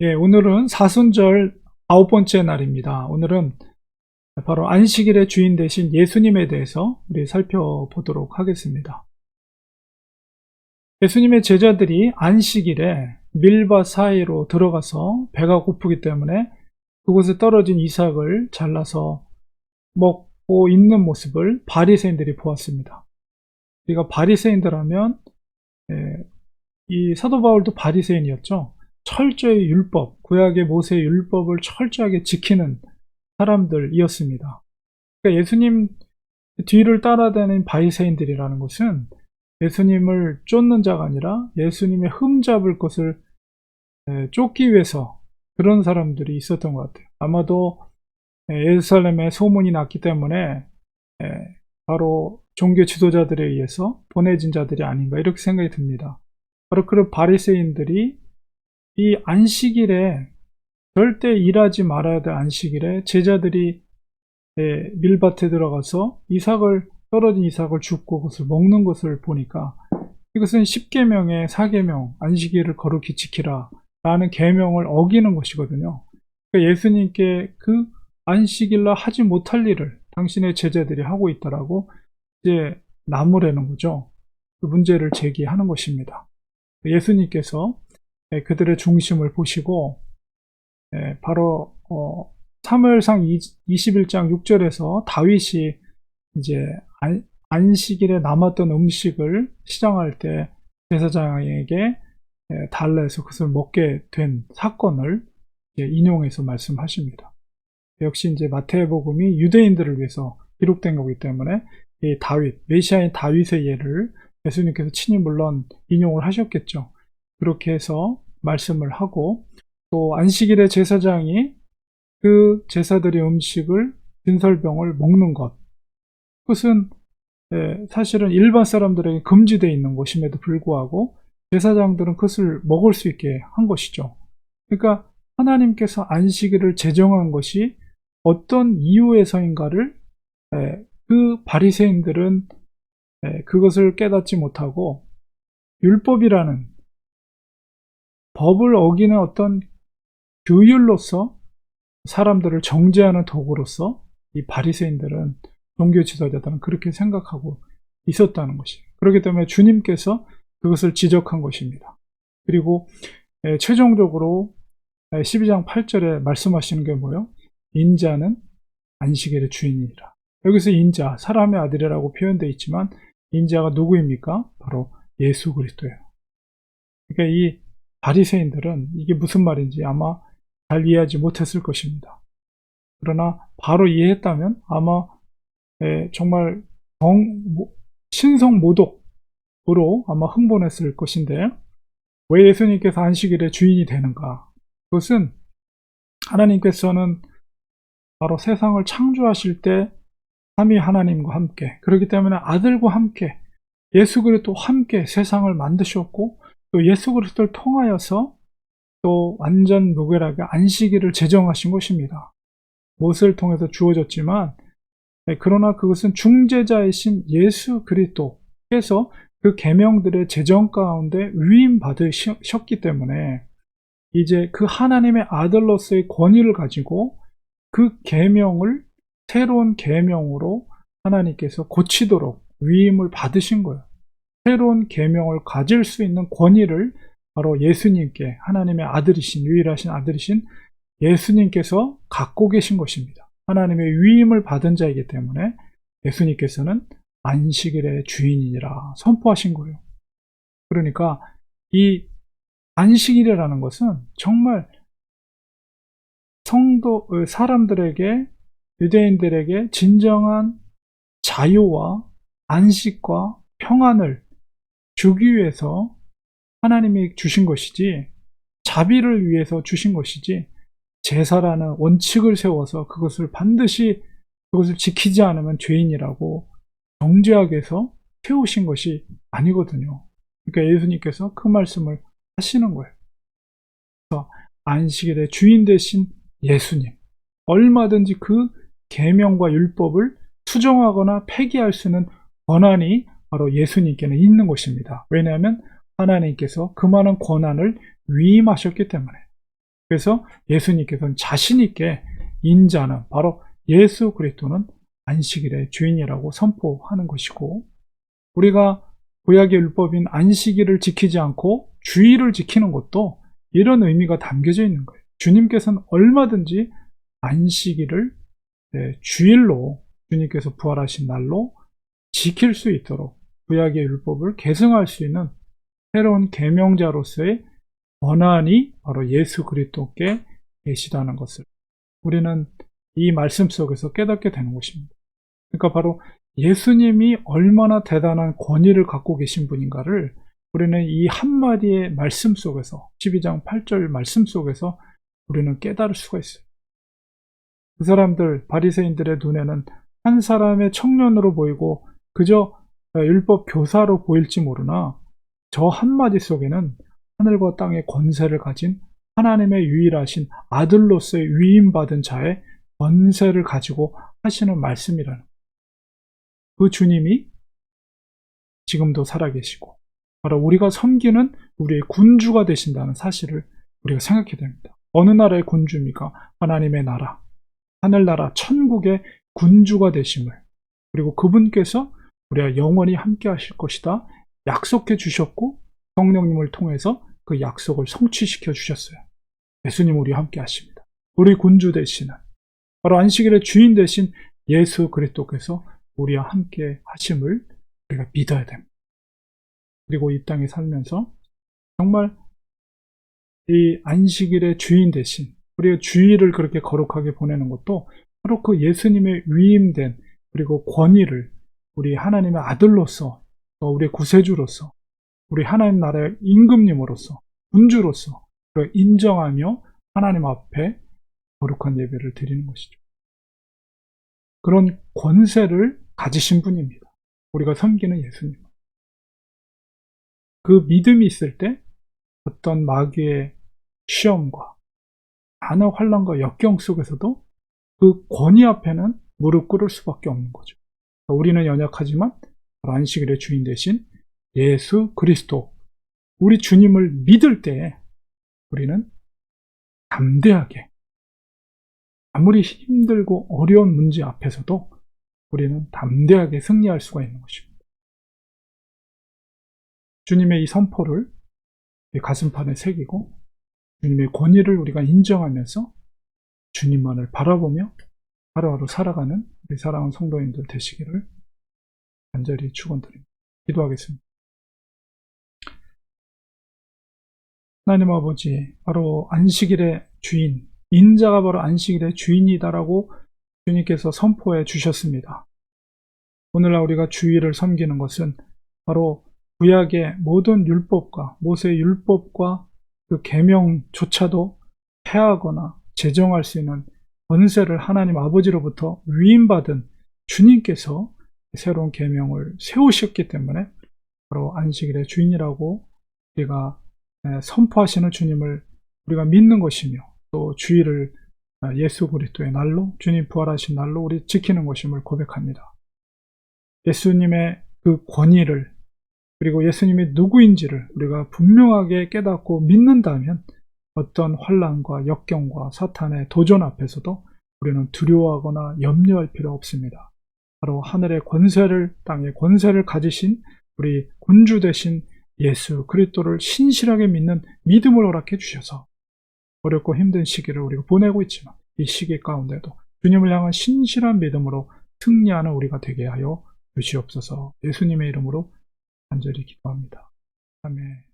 예, 오늘은 사순절 아홉 번째 날입니다. 오늘은 바로 안식일의 주인 되신 예수님에 대해서 우리 살펴보도록 하겠습니다. 예수님의 제자들이 안식일에 밀밭 사이로 들어가서 배가 고프기 때문에 그곳에 떨어진 이삭을 잘라서 먹고 있는 모습을 바리새인들이 보았습니다. 우리가 바리새인들 하면 예, 이 사도 바울도 바리새인이었죠. 철저히 율법, 구약의 모세의 율법을 철저하게 지키는 사람들이었습니다. 그러니까 예수님 뒤를 따라다니는 바리새인들이라는 것은 예수님을 쫓는 자가 아니라 예수님의 흠잡을 것을 쫓기 위해서 그런 사람들이 있었던 것 같아요. 아마도 예루살렘에 소문이 났기 때문에 바로 종교 지도자들에 의해서 보내진 자들이 아닌가 이렇게 생각이 듭니다. 바로 그런 바리새인들이 이 안식일에 절대 일하지 말아야 될 안식일에 제자들이 밀밭에 들어가서 이삭을 떨어진 이삭을 줍고 그것을 먹는 것을 보니까 이것은 10계명의 4계명 안식일을 거룩히 지키라 라는 계명을 어기는 것이거든요. 그러니까 예수님께 그 안식일날 하지 못할 일을 당신의 제자들이 하고 있다라고 이제 나무라는 거죠. 그 문제를 제기하는 것입니다. 예수님께서 예, 그들의 중심을 보시고 예, 바로 사무엘상 21장 6절에서 다윗이 이제 안식일에 남았던 음식을 시장할 때 제사장에게 예, 달라 해서 그것을 먹게 된 사건을 인용해서 말씀하십니다. 역시 이제 마태복음이 유대인들을 위해서 기록된 거기 때문에 이 다윗, 메시아인 다윗의 예를 예수님께서 친히 물론 인용을 하셨겠죠. 그렇게 해서 말씀을 하고 또 안식일에 제사장이 그 제사들의 음식을 진설병을 먹는 것 그것은 예, 사실은 일반 사람들에게 금지되어 있는 것임에도 불구하고 제사장들은 그것을 먹을 수 있게 한 것이죠. 그러니까 하나님께서 안식일을 제정한 것이 어떤 이유에서인가를 예, 그 바리새인들은 예, 그것을 깨닫지 못하고 율법이라는 법을 어기는 어떤 규율로서 사람들을 정죄하는 도구로서 이 바리새인들은 종교 지도자들은 그렇게 생각하고 있었다는 것이에요. 그렇기 때문에 주님께서 그것을 지적한 것입니다. 그리고 최종적으로 12장 8절에 말씀하시는 게 뭐예요? 인자는 안식일의 주인이라. 여기서 인자, 사람의 아들이라고 표현되어 있지만 인자가 누구입니까? 바로 예수 그리스도예요. 그러니까 이 바리새인들은 이게 무슨 말인지 아마 잘 이해하지 못했을 것입니다. 그러나 바로 이해했다면 아마 정말 정, 신성 모독으로 아마 흥분했을 것인데 왜 예수님께서 안식일의 주인이 되는가? 그것은 하나님께서는 바로 세상을 창조하실 때 삼위 하나님과 함께 그렇기 때문에 아들과 함께 예수 그리스도 함께 세상을 만드셨고 또 예수 그리스도를 통하여서 또 완전 무결하게 안식일을 제정하신 것입니다. 못을 통해서 주어졌지만 네, 그러나 그것은 중재자이신 예수 그리스도께서 그 계명들의 제정 가운데 위임 받으셨기 때문에 이제 그 하나님의 아들로서의 권위를 가지고 그 계명을 새로운 계명으로 하나님께서 고치도록 위임을 받으신 거예요. 새로운 계명을 가질 수 있는 권위를 바로 예수님께 하나님의 아들이신 유일하신 아들이신 예수님께서 갖고 계신 것입니다. 하나님의 위임을 받은 자이기 때문에 예수님께서는 안식일의 주인이라 선포하신 거예요. 그러니까 이 안식일이라는 것은 정말 성도 어, 사람들에게 유대인들에게 진정한 자유와 안식과 평안을 주기 위해서 하나님이 주신 것이지 자비를 위해서 주신 것이지 제사라는 원칙을 세워서 그것을 반드시 그것을 지키지 않으면 죄인이라고 정죄하게 해서 세우신 것이 아니거든요. 그러니까 예수님께서 그 말씀을 하시는 거예요. 그래서 안식일의 주인 되신 예수님 얼마든지 그 계명과 율법을 수정하거나 폐기할 수 있는 권한이 바로 예수님께는 있는 것입니다. 왜냐하면 하나님께서 그 많은 권한을 위임하셨기 때문에 그래서 예수님께서는 자신 있게 인자는 바로 예수 그리스도는 안식일의 주인이라고 선포하는 것이고 우리가 구약의 율법인 안식일을 지키지 않고 주일을 지키는 것도 이런 의미가 담겨져 있는 거예요. 주님께서는 얼마든지 안식일을 네, 주일로 주님께서 부활하신 날로 지킬 수 있도록 구약의 율법을 계승할 수 있는 새로운 계명자로서의 권한이 바로 예수 그리스도께 계시다는 것을 우리는 이 말씀 속에서 깨닫게 되는 것입니다. 그러니까 바로 예수님이 얼마나 대단한 권위를 갖고 계신 분인가를 우리는 이 한마디의 말씀 속에서 12장 8절 말씀 속에서 우리는 깨달을 수가 있어요. 그 사람들 바리새인들의 눈에는 한 사람의 청년으로 보이고 그저 율법 교사로 보일지 모르나 저 한마디 속에는 하늘과 땅의 권세를 가진 하나님의 유일하신 아들로서의 위임받은 자의 권세를 가지고 하시는 말씀이라는 그 주님이 지금도 살아계시고 바로 우리가 섬기는 우리의 군주가 되신다는 사실을 우리가 생각해야 됩니다. 어느 나라의 군주입니까? 하나님의 나라, 하늘나라, 천국의 군주가 되심을 그리고 그분께서 우리가 영원히 함께 하실 것이다 약속해 주셨고 성령님을 통해서 그 약속을 성취시켜 주셨어요. 예수님 우리 함께 하십니다. 우리 군주 되시는 바로 안식일의 주인 되신 예수 그리스도께서 우리와 함께 하심을 우리가 믿어야 됩니다. 그리고 이 땅에 살면서 정말 이 안식일의 주인 대신 우리가 주일을 그렇게 거룩하게 보내는 것도 바로 그 예수님의 위임된 그리고 권위를 우리 하나님의 아들로서 또 우리 구세주로서 우리 하나님 나라의 임금님으로서 군주로서 인정하며 하나님 앞에 거룩한 예배를 드리는 것이죠. 그런 권세를 가지신 분입니다. 우리가 섬기는 예수님. 그 믿음이 있을 때 어떤 마귀의 시험과 많은 환란과 역경 속에서도 그 권위 앞에는 무릎 꿇을 수밖에 없는 거죠. 우리는 연약하지만 안식일의 주인 대신 예수 그리스도 우리 주님을 믿을 때 우리는 담대하게 아무리 힘들고 어려운 문제 앞에서도 우리는 담대하게 승리할 수가 있는 것입니다. 주님의 이 선포를 가슴판에 새기고 주님의 권위를 우리가 인정하면서 주님만을 바라보며 하루하루 살아가는 우리 사랑하는 성도님들 되시기를 간절히 축원드립니다. 기도하겠습니다. 하나님 아버지, 바로 안식일의 주인, 인자가 바로 안식일의 주인이다라고 주님께서 선포해 주셨습니다. 오늘날 우리가 주일을 섬기는 것은 바로 구약의 모든 율법과 모세 율법과 그 계명조차도 폐하거나 제정할 수 있는 권세를 하나님 아버지로부터 위임받은 주님께서 새로운 계명을 세우셨기 때문에 바로 안식일의 주인이라고 우리가 선포하시는 주님을 우리가 믿는 것이며 또 주일을 예수 그리스도의 날로 주님 부활하신 날로 우리 지키는 것임을 고백합니다. 예수님의 그 권위를 그리고 예수님이 누구인지를 우리가 분명하게 깨닫고 믿는다면 어떤 환란과 역경과 사탄의 도전 앞에서도 우리는 두려워하거나 염려할 필요 없습니다. 바로 하늘의 권세를 땅의 권세를 가지신 우리 군주 되신 예수 그리스도를 신실하게 믿는 믿음을 허락해 주셔서 어렵고 힘든 시기를 우리가 보내고 있지만 이 시기 가운데도 주님을 향한 신실한 믿음으로 승리하는 우리가 되게 하여 주시옵소서 예수님의 이름으로 간절히 기도합니다. 아멘.